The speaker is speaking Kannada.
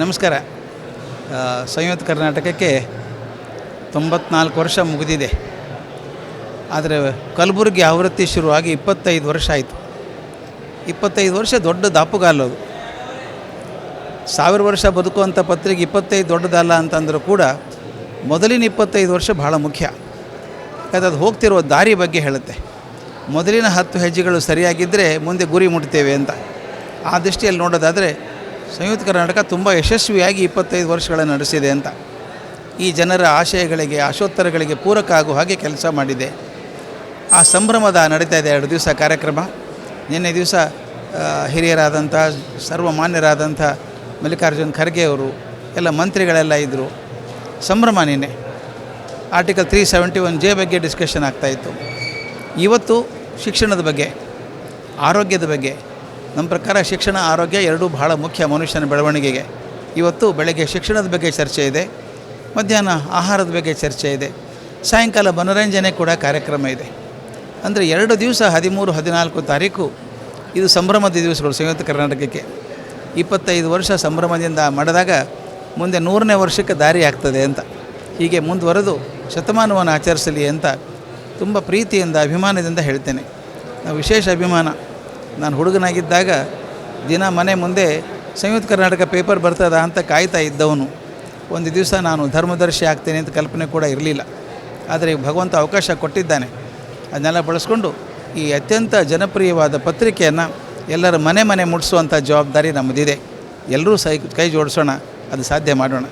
ನಮಸ್ಕಾರ. ಸಂಯುಕ್ತ ಕರ್ನಾಟಕಕ್ಕೆ ತೊಂಬತ್ನಾಲ್ಕು ವರ್ಷ ಮುಗಿದಿದೆ. ಆದರೆ ಕಲಬುರಗಿ ಆವೃತ್ತಿ ಶುರುವಾಗಿ ಇಪ್ಪತ್ತೈದು ವರ್ಷ ಆಯಿತು. ಇಪ್ಪತ್ತೈದು ವರ್ಷ ದೊಡ್ಡ ದಾಪುಗಾಲೋದು ಸಾವಿರ ವರ್ಷ ಬದುಕುವಂಥ ಪತ್ರಿಕೆ ಇಪ್ಪತ್ತೈದು ದೊಡ್ಡದಲ್ಲ ಅಂತಂದರೂ ಕೂಡ ಮೊದಲಿನ ಇಪ್ಪತ್ತೈದು ವರ್ಷ ಬಹಳ ಮುಖ್ಯ. ಯಾಕಂದ್ರೆ ಅದು ಹೋಗ್ತಿರೋ ದಾರಿ ಬಗ್ಗೆ ಹೇಳುತ್ತೆ. ಮೊದಲಿನ ಹತ್ತು ಹೆಜ್ಜೆಗಳು ಸರಿಯಾಗಿದ್ದರೆ ಮುಂದೆ ಗುರಿ ಮುಟ್ತೇವೆ ಅಂತ. ಆ ದೃಷ್ಟಿಯಲ್ಲಿ ನೋಡೋದಾದರೆ ಸಂಯುಕ್ತ ಕರ್ನಾಟಕ ತುಂಬ ಯಶಸ್ವಿಯಾಗಿ ಇಪ್ಪತ್ತೈದು ವರ್ಷಗಳನ್ನು ನಡೆಸಿದೆ ಅಂತ. ಈ ಜನರ ಆಶಯಗಳಿಗೆ, ಆಶೋತ್ತರಗಳಿಗೆ ಪೂರಕ ಆಗುವ ಹಾಗೆ ಕೆಲಸ ಮಾಡಿದೆ. ಆ ಸಂಭ್ರಮದ ನಡೀತಾ ಇದೆ ಎರಡು ದಿವಸ ಕಾರ್ಯಕ್ರಮ. ನಿನ್ನೆ ದಿವಸ ಹಿರಿಯರಾದಂಥ, ಸರ್ವಮಾನ್ಯರಾದಂಥ ಮಲ್ಲಿಕಾರ್ಜುನ್ ಖರ್ಗೆ ಅವರು, ಎಲ್ಲ ಮಂತ್ರಿಗಳೆಲ್ಲ ಇದ್ದರು ಸಂಭ್ರಮ ನಿನ್ನೆ. Article three seventy one J ಬಗ್ಗೆ ಡಿಸ್ಕಷನ್ ಆಗ್ತಾಯಿತ್ತು ಇವತ್ತು ಶಿಕ್ಷಣದ ಬಗ್ಗೆ, ಆರೋಗ್ಯದ ಬಗ್ಗೆ ನಮ್ಮ ಪ್ರಕಾರ ಶಿಕ್ಷಣ ಆರೋಗ್ಯ ಎರಡೂ ಬಹಳ ಮುಖ್ಯ ಮನುಷ್ಯನ ಬೆಳವಣಿಗೆಗೆ. ಇವತ್ತು ಬೆಳಗ್ಗೆ ಶಿಕ್ಷಣದ ಬಗ್ಗೆ ಚರ್ಚೆ ಇದೆ, ಮಧ್ಯಾಹ್ನ ಆಹಾರದ ಬಗ್ಗೆ ಚರ್ಚೆ ಇದೆ, ಸಾಯಂಕಾಲ ಮನೋರಂಜನೆ ಕೂಡ ಕಾರ್ಯಕ್ರಮ ಇದೆ. ಅಂದರೆ ಎರಡು ದಿವಸ ಹದಿಮೂರು, ಹದಿನಾಲ್ಕು ತಾರೀಕು ಇದು ಸಂಭ್ರಮದ ದಿವಸಗಳು ಸಂಯುಕ್ತ ಕರ್ನಾಟಕಕ್ಕೆ. ಇಪ್ಪತ್ತೈದು ವರ್ಷ ಸಂಭ್ರಮದಿಂದ ಮಾಡಿದಾಗ ಮುಂದೆ ನೂರನೇ ವರ್ಷಕ್ಕೆ ದಾರಿ ಆಗ್ತದೆ ಅಂತ. ಹೀಗೆ ಮುಂದುವರೆದು ಶತಮಾನವನ್ನು ಆಚರಿಸಲಿ ಅಂತ ತುಂಬ ಪ್ರೀತಿಯಿಂದ, ಅಭಿಮಾನದಿಂದ ಹೇಳ್ತೇನೆ. ನಾವು ವಿಶೇಷ ಅಭಿಮಾನ. ನಾನು ಹುಡುಗನಾಗಿದ್ದಾಗ ದಿನ ಮನೆ ಮುಂದೆ ಸಂಯುಕ್ತ ಕರ್ನಾಟಕ ಪೇಪರ್ ಬರ್ತದ ಅಂತ ಕಾಯ್ತಾ ಇದ್ದವನು. ಒಂದು ದಿವಸ ನಾನು ಧರ್ಮದರ್ಶಿ ಆಗ್ತೇನೆ ಅಂತ ಕಲ್ಪನೆ ಕೂಡ ಇರಲಿಲ್ಲ. ಆದರೆ ಭಗವಂತ ಅವಕಾಶ ಕೊಟ್ಟಿದ್ದಾನೆ. ಅದನ್ನೆಲ್ಲ ಬಳಸ್ಕೊಂಡು ಈ ಅತ್ಯಂತ ಜನಪ್ರಿಯವಾದ ಪತ್ರಿಕೆಯನ್ನು ಎಲ್ಲರ ಮನೆ ಮನೆ ಮುಟ್ಟಿಸುವಂಥ ಜವಾಬ್ದಾರಿ ನಮ್ಮದಿದೆ ಎಲ್ಲರೂ ಸೈ, ಕೈ ಜೋಡಿಸೋಣ. ಅದು ಸಾಧ್ಯ ಮಾಡೋಣ.